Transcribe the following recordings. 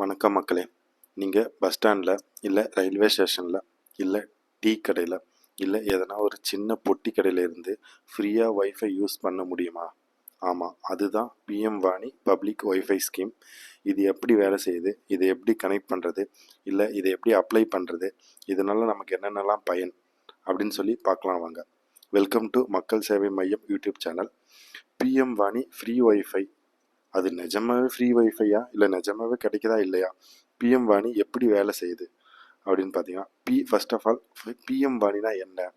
வணக்கம் மக்களே. நீங்கள் பஸ் ஸ்டாண்டில் இல்லை ரயில்வே ஸ்டேஷனில் இல்லை டீ கடையில் இல்லை எதனா ஒரு சின்ன பொட்டி கடையில் இருந்து ஃப்ரீயாக ஒய்ஃபை யூஸ் பண்ண முடியுமா? ஆமாம் அதுதான் பிஎம் வாணி பப்ளிக் ஒய்ஃபை ஸ்கீம். இது எப்படி வேலை செய்யுது? இதை எப்படி கனெக்ட் பண்ணுறது இல்லை இதை எப்படி அப்ளை பண்ணுறது இதனால் நமக்கு என்னென்னலாம் பயன்? அப்படின்னு சொல்லி பார்க்கலாம் வாங்க. வெல்கம் டு மக்கள் சேவை மையம் யூடியூப் சேனல். பிஎம் வாணி ஃப்ரீ ஒய்ஃபை அது நிஜமாவே ஃப்ரீ வைஃபையா இல்லை நிஜமாவே கிடைக்குதா இல்லையா? பிஎம் வாணி எப்படி வேலை செய்யுது? அப்படின்னு பார்த்தீங்கன்னா பி ஃபர்ஸ்ட் ஆஃப் ஆல் பிஎம் வாணினா என்ன?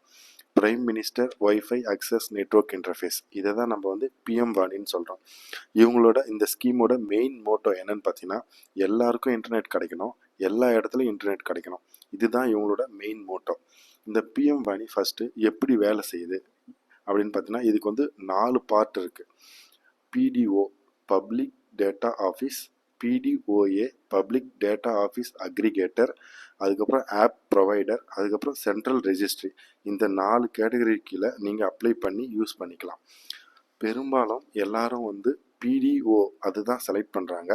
Prime minister wifi access network interface இதை தான் நம்ம வந்து பிஎம் வாணின்னு சொல்கிறோம் இவங்களோட இந்த ஸ்கீமோட மெயின் மோட்டோ என்னன்னு பார்த்தீங்கன்னா எல்லாருக்கும் இன்டர்நெட் கிடைக்கணும். எல்லா இடத்துலையும் இன்டர்நெட் கிடைக்கணும். இதுதான் இவங்களோட மெயின் மோட்டோ இந்த பிஎம் வாணி ஃபஸ்ட்டு எப்படி வேலை செய்யுது? அப்படின்னு பார்த்தீங்கன்னா இதுக்கு வந்து நாலு பார்ட் இருக்குது PDO public data office PDOA public data office aggregator அதுக்கப்புறம் ஆப் ப்ரொவைடர் அதுக்கப்புறம் சென்ட்ரல் ரெஜிஸ்ட்ரி இந்த நாலு கேட்டகரி கீழே நீங்கள் அப்ளை பண்ணி யூஸ் பண்ணிக்கலாம். பெரும்பாலும் எல்லாரும் வந்து பிடிஓ அதுதான் செலக்ட் பண்ணுறாங்க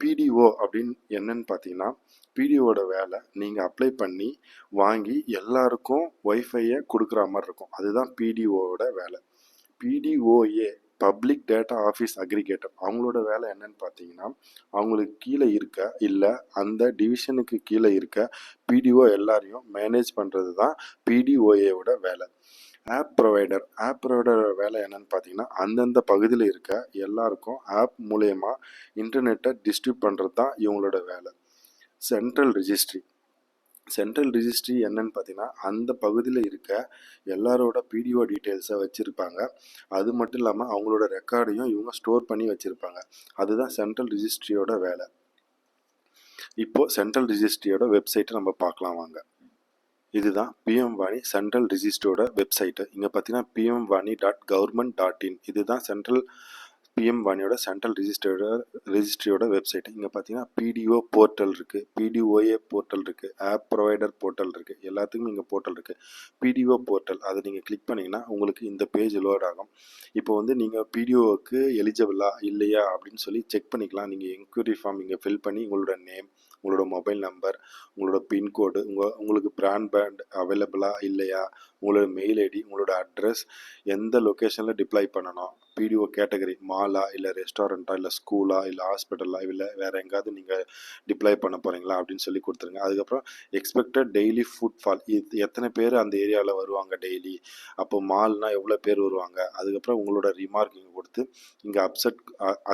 பிடிஓ அப்படின்னு என்னன்னு பார்த்தீங்கன்னா பிடிஓட வேலை நீங்கள் அப்ளை பண்ணி வாங்கி எல்லாருக்கும் ஒய்ஃபையை கொடுக்குற மாதிரி இருக்கும். அதுதான் பிடிஓவோட வேலை. PDOA public data office aggregator அவங்களோட வேலை என்னன்னு பார்த்தீங்கன்னா அவங்களுக்கு கீழே இருக்க இல்லை அந்த டிவிஷனுக்கு கீழே இருக்க பிடிஓ எல்லாரையும் மேனேஜ் பண்ணுறது தான் பிடிஓஏவோட வேலை. ஆப் ப்ரொவைடர் ஆப் ப்ரொவைடரோட வேலை என்னன்னு பார்த்தீங்கன்னா அந்தந்த பகுதியில் இருக்க எல்லாருக்கும் ஆப் மூலயமா இன்டர்நெட்டை டிஸ்ட்ரிபியூட் பண்ணுறது தான் இவங்களோட வேலை. சென்ட்ரல் ரிஜிஸ்ட்ரி சென்ட்ரல் ரிஜிஸ்ட்ரி என்னன்னு பார்த்தீங்கன்னா அந்த பகுதியில் இருக்க எல்லாரோட பிடிஓ டீட்டெயில்ஸை வச்சுருப்பாங்க. அது மட்டும் இல்லாமல் அவங்களோட ரெக்கார்டையும் இவங்க ஸ்டோர் பண்ணி வச்சுருப்பாங்க. அதுதான் சென்ட்ரல் ரிஜிஸ்ட்ரியோட வேலை. இப்போது சென்ட்ரல் ரிஜிஸ்ட்ரியோட வெப்சைட்டை நம்ம பார்க்கலாம் வாங்க. இதுதான் பிஎம் வாணி சென்ட்ரல் ரிஜிஸ்ட்ரியோட வெப்சைட்டு இங்கே பார்த்தீங்கன்னா பிஎம் வாணி டாட் கவர்மெண்ட் டாட் இன் இதுதான் சென்ட்ரல் பிஎம் வாணியோட சென்ட்ரல் ரிஜிஸ்டரோட ரிஜிஸ்ட்ரியோட வெப்சைட் இங்கே பார்த்தீங்கன்னா பிடிஓ போர்ட்டல் இருக்குது பிடிஓஏ போர்ட்டல் இருக்குது ஆப் ப்ரொவைடர் போர்ட்டல் இருக்குது எல்லாத்துக்கும் இங்கே போர்ட்டல் இருக்குது பிடிஓ போர்ட்டல் அதை நீங்கள் கிளிக் பண்ணிங்கன்னா உங்களுக்கு இந்த பேஜ் லோட் ஆகும். இப்போ வந்து நீங்கள் பிடிஓவுக்கு எலிஜிபிளா இல்லையா அப்படின்னு சொல்லி செக் பண்ணிக்கலாம். நீங்கள் என்கொயரி ஃபார்ம் இங்கே ஃபில் பண்ணி உங்களோட நேம் உங்களோட மொபைல் நம்பர் உங்களோட பின்கோடு உங்கள் உங்களுக்கு ப்ராட்பேண்ட் அவைலபிளா இல்லையா உங்களோட மெயில் ஐடி உங்களோட அட்ரஸ் எந்த லொக்கேஷனில் டிப்ளை பண்ணணும் பிடிஓ கேட்டகரி மாலா இல்லை ரெஸ்டாரண்ட்டா இல்லை ஸ்கூலா இல்லை ஹாஸ்பிட்டலா இல்லை வேறு எங்கேயாவது நீங்கள் டிப்ளை பண்ண போகிறீங்களா அப்படின்னு சொல்லி கொடுத்துருங்க. அதுக்கப்புறம் எக்ஸ்பெக்டட் டெய்லி ஃபுட் ஃபால் இது எத்தனை பேர் அந்த ஏரியாவில் வருவாங்க டெய்லி அப்போ மால்னா எவ்வளோ பேர் வருவாங்க? அதுக்கப்புறம் உங்களோட ரிமார்க் இங்கே கொடுத்து இங்கே அப்செப்ட்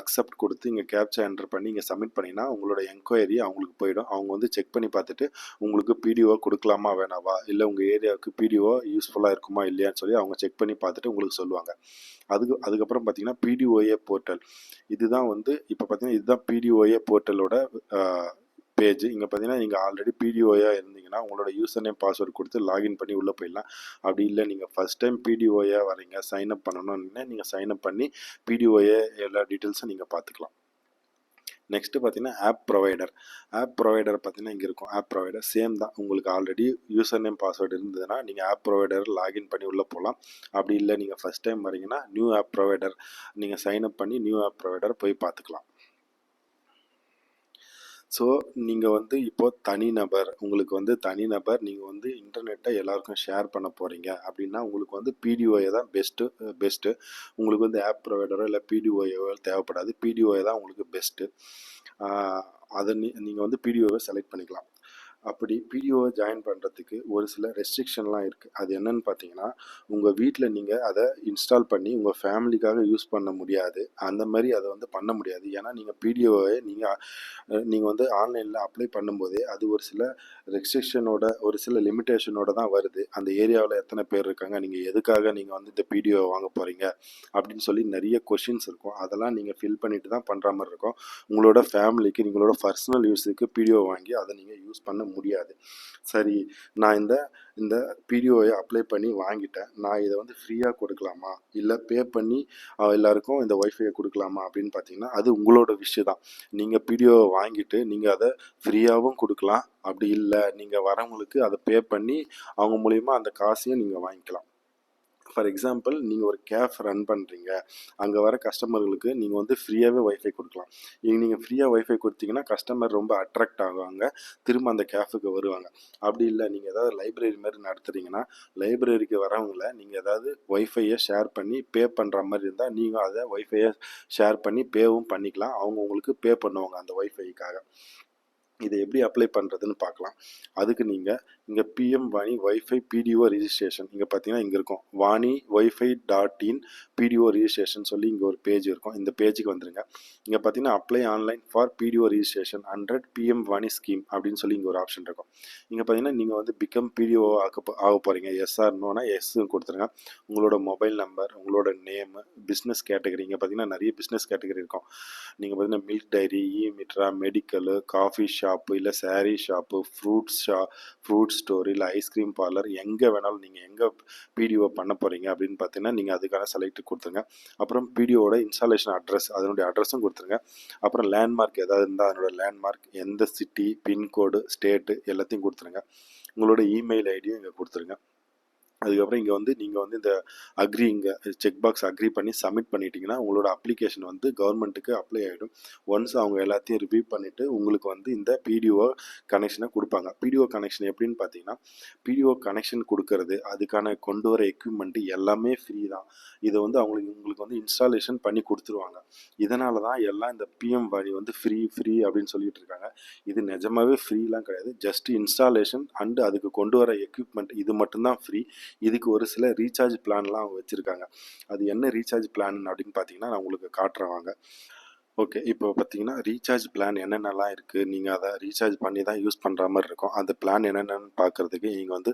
அக்செப்ட் கொடுத்து இங்கே கேப்சா என்டர் பண்ணி இங்கே சப்மிட் பண்ணிங்கன்னா உங்களோட என்கொயரி அவங்களுக்கு போயிடும். அவங்க வந்து செக் பண்ணி பார்த்துட்டு உங்களுக்கு பிடிஓ கொடுக்கலாமா வேணாவா? இல்லை உங்கள் ஏரியாவுக்கு பிடிஓ யூஸ்ஃபுல்லாக இருக்குமா இல்லையான்னு சொல்லி அவங்க செக் பண்ணி பார்த்துட்டு உங்களுக்கு சொல்லுவாங்க. அதுக்கு அதுக்கப்புறம் பார்த்தீங்கன்னா பிடிஓஏ போர்ட்டல் இதுதான் வந்து இப்போ பார்த்தீங்கன்னா இதுதான் பிடிஓஏ போர்ட்டலோட பேஜ் இங்கே பார்த்தீங்கன்னா நீங்கள் ஆல்ரெடி பிடிஓஏ இருந்தீங்கன்னா உங்களோட யூசர் நேம் பாஸ்வேர்டு கொடுத்து லாகின் பண்ணி உள்ளே போயிடலாம். அப்படி இல்லை நீங்கள் ஃபஸ்ட் டைம் பிடிஓஏ வரீங்க சைன் அப் பண்ணணும்னு நீங்கள் சைன் அப் பண்ணி பிடிஓஏ எல்லா டீட்டெயில்ஸும் நீங்கள் பார்த்துக்கலாம் நெக்ஸ்ட்டு பார்த்தீங்கன்னா ஆப் ப்ரொவைடர் ஆப் ப்ரொவைடர் பார்த்தீங்கன்னா இங்கே இருக்கும். ஆப் ப்ரொவைடர் சேம் தான். உங்களுக்கு ஆல்ரெடி யூசர் நேம் பாஸ்வேர்டு இருந்ததுன்னா நீங்கள் ஆப் ப்ரொவைடர் லாகின் பண்ணி உள்ளே போகலாம் அப்படி இல்லை நீங்கள் ஃபஸ்ட் டைம் வரீங்கன்னா நியூ ஆப் ப்ரொவைடர் நீங்கள் சைன் அப் பண்ணி நியூ ஆப் ப்ரொவைடர் போய் பார்த்துக்கலாம். ஸோ நீங்கள் வந்து இப்போது தனிநபர் உங்களுக்கு வந்து தனிநபர் நீங்கள் வந்து இன்டர்நெட்டை எல்லாருக்கும் ஷேர் பண்ண போகிறீங்க அப்படின்னா உங்களுக்கு வந்து பிடிஓஏ தான் பெஸ்ட்டு பெஸ்ட்டு உங்களுக்கு வந்து ஆப் ப்ரொவைடரோ இல்லை பிடிஓஏவோ தேவைப்படாது. பிடிஓஏ தான் உங்களுக்கு பெஸ்ட்டு அதை நீ நீங்கள் வந்து பிடிஓவை செலக்ட் பண்ணிக்கலாம். அப்படி பிடிஓவை ஜாயின் பண்ணுறதுக்கு ஒரு சில ரெஸ்ட்ரிக்ஷன்லாம் இருக்குது அது என்னன்னு பார்த்தீங்கன்னா உங்கள் வீட்டில் நீங்கள் அதை இன்ஸ்டால் பண்ணி உங்கள் ஃபேமிலிக்காக யூஸ் பண்ண முடியாது. அந்த மாதிரி அதை வந்து பண்ண முடியாது. ஏன்னா நீங்கள் பிடிஓவை நீங்கள் நீங்கள் வந்து ஆன்லைனில் அப்ளை பண்ணும்போதே அது ஒரு சில ரெஸ்ட்ரிக்ஷனோட ஒரு சில லிமிட்டேஷனோட தான் வருது. அந்த ஏரியாவில் எத்தனை பேர் இருக்காங்க? நீங்கள் எதுக்காக நீங்கள் வந்து இந்த பிடிஓ வாங்க போகிறீங்க அப்படின்னு சொல்லி நிறைய கொஷின்ஸ் இருக்கும். அதெல்லாம் நீங்கள் ஃபில் பண்ணிட்டு தான் பண்ணுற மாதிரி இருக்கும். உங்களோட ஃபேமிலிக்கு உங்களோட பர்சனல் யூஸுக்கு பிடிஓ வாங்கி அதை நீங்கள் யூஸ் பண்ண முடியாது. சரி நான் இந்த இந்த பிடிஓயை அப்ளை பண்ணி வாங்கிட்டேன். நான் இதை வந்து ஃப்ரீயாக கொடுக்கலாமா? இல்லை பே பண்ணி எல்லாருக்கும் இந்த ஒய்ஃபையை கொடுக்கலாமா? அப்படின்னு பார்த்தீங்கன்னா அது உங்களோட விஷயம் தான். நீங்கள் பிடிஓவை வாங்கிட்டு நீங்கள் அதை ஃப்ரீயாகவும் கொடுக்கலாம். அப்படி இல்லை நீங்கள் வரவங்களுக்கு அதை பே பண்ணி அவங்க மூலியமா அந்த காசையும் நீங்கள் வாங்கிக்கலாம். ஃபார் எக்ஸாம்பிள் நீங்கள் ஒரு கேஃப் ரன் பண்ணுறீங்க அங்கே வர கஸ்டமர்களுக்கு நீங்கள் வந்து ஃப்ரீயாகவே ஒய்ஃபை கொடுக்கலாம். நீங்கள் ஃப்ரீயாக ஒய்ஃபை கொடுத்தீங்கன்னா கஸ்டமர் ரொம்ப அட்ராக்ட் ஆகுவாங்க. திரும்ப அந்த கேஃபுக்கு வருவாங்க. அப்படி இல்லை நீங்கள் ஏதாவது லைப்ரரி மாதிரி நடத்துகிறீங்கன்னா லைப்ரரிக்கு வரவங்கள நீங்கள் ஏதாவது ஒய்ஃபையை ஷேர் பண்ணி பே பண்ணுற மாதிரி இருந்தால் நீங்கள் அதை ஒய்ஃபையை ஷேர் பண்ணி பேவும் பண்ணிக்கலாம். அவங்க உங்களுக்கு பே பண்ணுவாங்க அந்த ஒய்ஃபைக்காக இதை எப்படி அப்ளை பண்ணுறதுன்னு பார்க்கலாம். அதுக்கு நீங்கள் இங்கே பிஎம் வாணி ஒய்ஃபை பிடிஓ ரிஜிஸ்ட்ரேஷன் இங்கே பார்த்தீங்கன்னா இங்கே இருக்கும். Vani wifi dot in PDO registration சொல்லி இங்கே ஒரு பேஜ் இருக்கும். இந்த பேஜுக்கு வந்துருங்க. இங்கே பார்த்தீங்கன்னா apply online for PDO registration hundred PM Vani scheme அப்படின்னு சொல்லி இங்கே ஒரு ஆப்ஷன் இருக்கும். இங்கே பார்த்தீங்கன்னா நீங்கள் வந்து பிகம் பிடிஓ ஆக ஆக போகிறீங்க எஸ்ஆர்னோனா எஸ் கொடுத்துருங்க. உங்களோட மொபைல் நம்பர் உங்களோட நேமு பிஸ்னஸ் கேட்டகரி இங்கே பார்த்தீங்கன்னா நிறைய பிஸ்னஸ் கேட்டகரி இருக்கும். நீங்கள் பார்த்தீங்கன்னா milk dairy e Mitra medical coffee shop shop இல்லை சாரீ ஷாப்பு ஃப்ரூட்ஸ் ஷா ஃப்ரூட் ஸ்டோர் இல்லை ஐஸ்கிரீம் பார்லர் எங்கே வேணாலும் நீங்கள் எங்கே பிடிஓ பண்ண போகிறீங்க அப்படின்னு பார்த்தீங்கன்னா நீங்கள் அதுக்கான செலக்ட் கொடுத்துருங்க. அப்புறம் பிடிஓட இன்ஸ்டாலேஷன் அட்ரஸ் அதனுடைய அட்ரஸும் கொடுத்துருங்க. அப்புறம் லேண்ட்மார்க் ஏதாவது இருந்தால் அதனோட லேண்ட்மார்க் எந்த சிட்டி பின்கோடு ஸ்டேட்டு எல்லாத்தையும் கொடுத்துருங்க. உங்களோட இமெயில் ஐடியும் இங்கே கொடுத்துருங்க. அதுக்கப்புறம் இங்கே வந்து நீங்கள் வந்து இந்த அக்ரி இங்கே செக் பாக்ஸ் அக்ரி பண்ணி சப்மிட் பண்ணிட்டீங்கன்னா உங்களோட அப்ளிகேஷன் வந்து கவர்மெண்ட்டுக்கு அப்ளை ஆகிடும் ஒன்ஸ் அவங்க எல்லாத்தையும் ரிவ்யூ பண்ணிவிட்டு உங்களுக்கு வந்து இந்த பிடிஓ கனெக்ஷனை கொடுப்பாங்க. பிடிஓ கனெக்ஷன் எப்படின்னு பார்த்தீங்கன்னா பிடிஓ கனெக்ஷன் கொடுக்கறது அதுக்கான கொண்டு வர எக்யூப்மெண்ட்டு எல்லாமே ஃப்ரீ தான். இதை வந்து அவங்களுக்கு உங்களுக்கு வந்து இன்ஸ்டாலேஷன் பண்ணி கொடுத்துருவாங்க. இதனால தான் எல்லாம் இந்த பிஎம் வழி வந்து ஃப்ரீ ஃப்ரீ அப்படின்னு சொல்லிட்டு இருக்காங்க. இது நிஜமாவே ஃப்ரீலாம் கிடையாது. ஜஸ்ட் இன்ஸ்டாலேஷன் அண்டு அதுக்கு கொண்டு வர எக்யூப்மெண்ட் இது மட்டும்தான் ஃப்ரீ இதுக்கு ஒரு சில ரீசார்ஜ் பிளான்லாம் அவங்க வச்சுருக்காங்க. அது என்ன ரீசார்ஜ் பிளான் அப்படின்னு பார்த்தீங்கன்னா நான் உங்களுக்கு காட்டுறேன் வாங்க. ஓகே இப்போ பார்த்தீங்கன்னா ரீசார்ஜ் பிளான் என்னென்னலாம் இருக்குது நீங்கள் அதை ரீசார்ஜ் பண்ணி தான் யூஸ் பண்ணுற மாதிரி இருக்கும். அந்த பிளான் என்னென்னு பார்க்குறதுக்கு நீங்கள் வந்து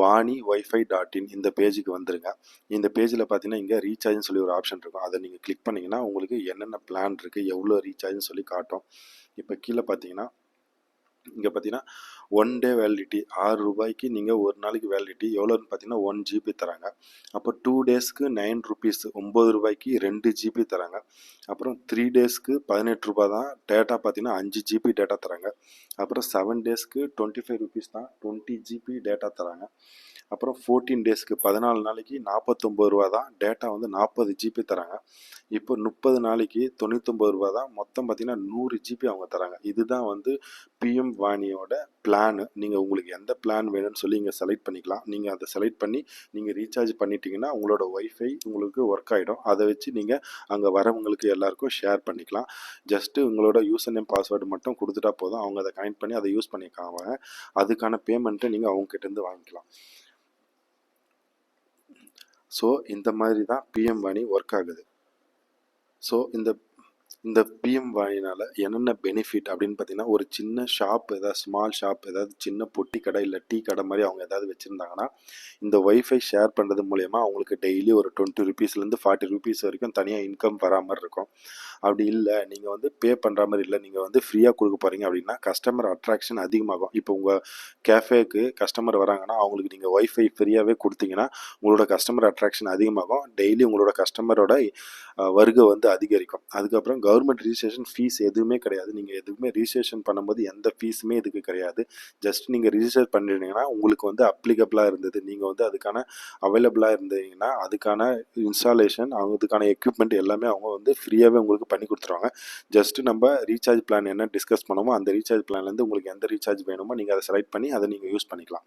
வாணி ஒய்ஃபை டாட் இன் இந்த பேஜுக்கு வந்துருங்க. இந்த பேஜில் பார்த்தீங்கன்னா இங்கே ரீசார்ஜ்னு சொல்லி ஒரு ஆப்ஷன் இருக்கும். அதை நீங்கள் கிளிக் பண்ணிங்கன்னா உங்களுக்கு என்னென்ன பிளான் இருக்குது எவ்வளோ ரீசார்ஜ்னு சொல்லி காட்டும். இப்போ கீழே பார்த்தீங்கன்னா இங்கே பார்த்தீங்கன்னா ஒன் டே வேலிடிட்டி ஆறு ரூபாய்க்கு நீங்கள் ஒரு நாளைக்கு வேலிடிட்டி எவ்வளோன்னு பார்த்தீங்கன்னா ஒன் ஜிபி தராங்க. அப்போ டூ டேஸ்க்கு நைன் ருபீஸ் ஒம்பது ரூபாய்க்கு ரெண்டு ஜிபி தராங்க. அப்புறம் த்ரீ டேஸ்க்கு பதினெட்டு ரூபாய் தான் டேட்டா பார்த்தீங்கன்னா அஞ்சு ஜிபி டேட்டா தராங்க. அப்புறம் செவன் டேஸ்க்கு டுவெண்ட்டி ஃபைவ் ருபீஸ் தான். டுவெண்ட்டி ஜிபி டேட்டா தராங்க. அப்புறம் ஃபோர்டீன் டேஸ்க்கு பதினாலு நாளைக்கு நாற்பத்தொம்பது ரூபா தான். டேட்டா வந்து நாற்பது ஜிபி தராங்க. இப்போ முப்பது நாளைக்கு தொண்ணூத்தொம்பது ரூபா தான். மொத்தம் பார்த்தீங்கன்னா நூறு ஜிபி அவங்க தராங்க. இதுதான் வந்து பிஎம் வாணியோட பிளானு நீங்கள் உங்களுக்கு எந்த பிளான் வேணும்னு சொல்லி இங்கே செலக்ட் பண்ணிக்கலாம். நீங்கள் அதை செலக்ட் பண்ணி நீங்கள் ரீசார்ஜ் பண்ணிட்டீங்கன்னா உங்களோட ஒய்ஃபை உங்களுக்கு ஒர்க் ஆகிடும் அதை வச்சு நீங்கள் அங்கே வரவங்களுக்கு எல்லாருக்கும் ஷேர் பண்ணிக்கலாம். ஜஸ்ட்டு உங்களோட யூசர் நேம் பாஸ்வேர்டு மட்டும் கொடுத்துட்டா போதும். அவங்க அதை ஜாயின் பண்ணி அதை யூஸ் பண்ணிக்காங்க அதுக்கான பேமெண்ட்டை நீங்கள் அவங்ககிட்டேருந்து வாங்கிக்கலாம். ஸோ இந்த மாதிரி தான் பிஎம் வாணி ஒர்க் ஆகுது. ஸோ இந்த இந்த பிஎம் வாணினால் என்னென்ன பெனிஃபிட் அப்படின்னு பார்த்தீங்கன்னா ஒரு சின்ன ஷாப் ஏதாவது ஸ்மால் ஷாப் ஏதாவது சின்ன பொட்டி கடை இல்லை டீ கடை மாதிரி அவங்க ஏதாவது வச்சுருந்தாங்கன்னா இந்த ஒய்ஃபை ஷேர் பண்ணுறது மூலயமா அவங்களுக்கு டெய்லி ஒரு டுவெண்ட்டி ருபீஸ்லேருந்து ஃபார்ட்டி ருபீஸ் வரைக்கும் தனியாக இன்கம் வரா மாதிரி இருக்கும். அப்படி இல்லை. நீங்கள் வந்து பே பண்ணுற மாதிரி இல்லை. நீங்கள் வந்து ஃப்ரீயாக கொடுக்க போகிறீங்க அப்படின்னா கஸ்டமர் அட்ராக்ஷன் அதிகமாகும். இப்போ உங்கள் கேஃபேக்கு கஸ்டமர் வராங்கன்னா அவங்களுக்கு நீங்கள் ஒய்ஃபை ஃப்ரீயாகவே கொடுத்தீங்கன்னா உங்களோட கஸ்டமர் அட்ராக்ஷன் அதிகமாகும். டெய்லி உங்களோட கஸ்டமரோட வருகை வந்து அதிகரிக்கும். அதுக்கப்புறம் கவர்மெண்ட் ரிஜிஸ்ட்ரேஷன் ஃபீஸ் எதுவுமே கிடையாது. நீங்கள் எதுவுமே ரிஜிஸ்ட்ரேஷன் பண்ணும்போது எந்த ஃபீஸுமே இதுக்கு கிடையாது. ஜஸ்ட் நீங்கள் ரிஜிஸ்டர் பண்ணிட்டீங்கன்னா உங்களுக்கு வந்து அப்ளிகபிளாக இருந்தது. நீங்கள் வந்து அதுக்கான அவைலபிளாக இருந்தீங்கன்னா அதுக்கான இன்ஸ்டாலேஷன் அவங்க இதுக்கான எக்யூப்மெண்ட் எல்லாமே அவங்க வந்து ஃப்ரீயாகவே உங்களுக்கு பண்ணி கொடுத்துருவாங்க. ஜஸ்ட் நம்ம ரீசார்ஜ் பிளான் என்ன டிஸ்கஸ் பண்ணுமோ அந்த ரீசார்ஜ் பிளான்லேருந்து உங்களுக்கு எந்த ரீசார்ஜ் வேணுமோ நீங்கள் அதை செலக்ட் பண்ணி அதை நீங்கள் யூஸ் பண்ணிக்கலாம்.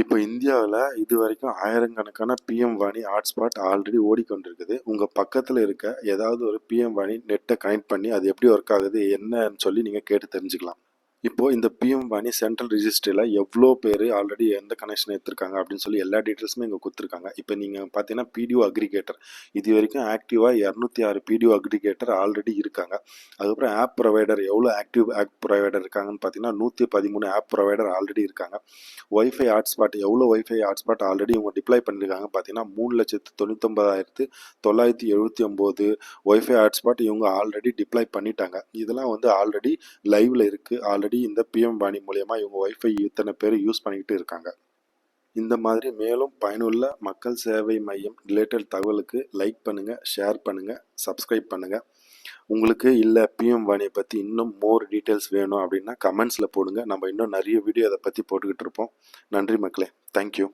இப்போ இந்தியாவில் இது வரைக்கும் ஆயிரக்கணக்கான பிஎம் வாணி ஹாட்ஸ்பாட் ஆல்ரெடி ஓடிக்கொண்டிருக்குது. உங்கள் பக்கத்தில் இருக்க ஏதாவது ஒரு பிஎம் வாணி நெட்டை கனெக்ட் பண்ணி அது எப்படி ஒர்க் ஆகுது என்னன்னு சொல்லி நீங்கள் கேட்டு தெரிஞ்சுக்கலாம். இப்போது இந்த பிஎம் வாணி சென்ட்ரல் ரிஜிஸ்ட்ரியில் எவ்வளோ பேர் ஆல்ரெடி எந்த கனெக்ஷன் எடுத்திருக்காங்க அப்படின்னு சொல்லி எல்லா டீட்டெயில்ஸுமே இங்கே கொடுத்துருக்காங்க. இப்போ நீங்கள் பார்த்தீங்கன்னா பிடிஓ அக்ரிகேட்டர் இது வரைக்கும் ஆக்டிவாக இரநூத்தி ஆறு பிடிஓ அக்ரிகேட்டர் ஆல்ரெடி இருக்காங்க. அதுக்கப்புறம் ஆப் ப்ரொவைடர் எவ்வளோ ஆக்டிவ் ஆப் ப்ரொவைடர் இருக்காங்கன்னு பார்த்தீங்கன்னா நூற்றி பதிமூணு ஆப் ப்ரொவைடர் ஆல்ரெடி இருக்காங்க. ஒய்ஃபை ஹாட்ஸ்பாட் எவ்வளோ ஒய்ஃபை ஹாட்ஸ்பாட் ஆல்ரெடி இவங்க டிப்ளை பண்ணியிருக்காங்க பார்த்தீங்கன்னா மூணு லட்சத்து தொண்ணூத்தொம்பதாயிரத்து தொள்ளாயிரத்தி எழுபத்தி ஒம்பது ஒய்ஃபை ஹாட்ஸ்பாட் இவங்க ஆல்ரெடி டிப்ளை பண்ணிட்டாங்க. இதெல்லாம் வந்து ஆல்ரெடி லைவில் இருக்குது ஆல்ரெடி ஆல்ரெடி இந்த பிஎம் வாணி மூலயமா இவங்க ஒய்ஃபை இத்தனை பேர் யூஸ் பண்ணிக்கிட்டு இருக்காங்க. இந்த மாதிரி மேலும் பயனுள்ள மக்கள் சேவை மையம் ரிலேட்டட் தகவலுக்கு லைக் பண்ணுங்கள் ஷேர் பண்ணுங்கள் சப்ஸ்கிரைப் பண்ணுங்கள் உங்களுக்கு இல்லை பிஎம் வாணியை பற்றி இன்னும் மோர் டீட்டெயில்ஸ் வேணும் அப்படின்னா கமெண்ட்ஸில் போடுங்க. நம்ம இன்னும் நிறைய வீடியோ அதை பற்றி போட்டுக்கிட்டு இருப்போம். நன்றி மக்களே. தேங்க்யூ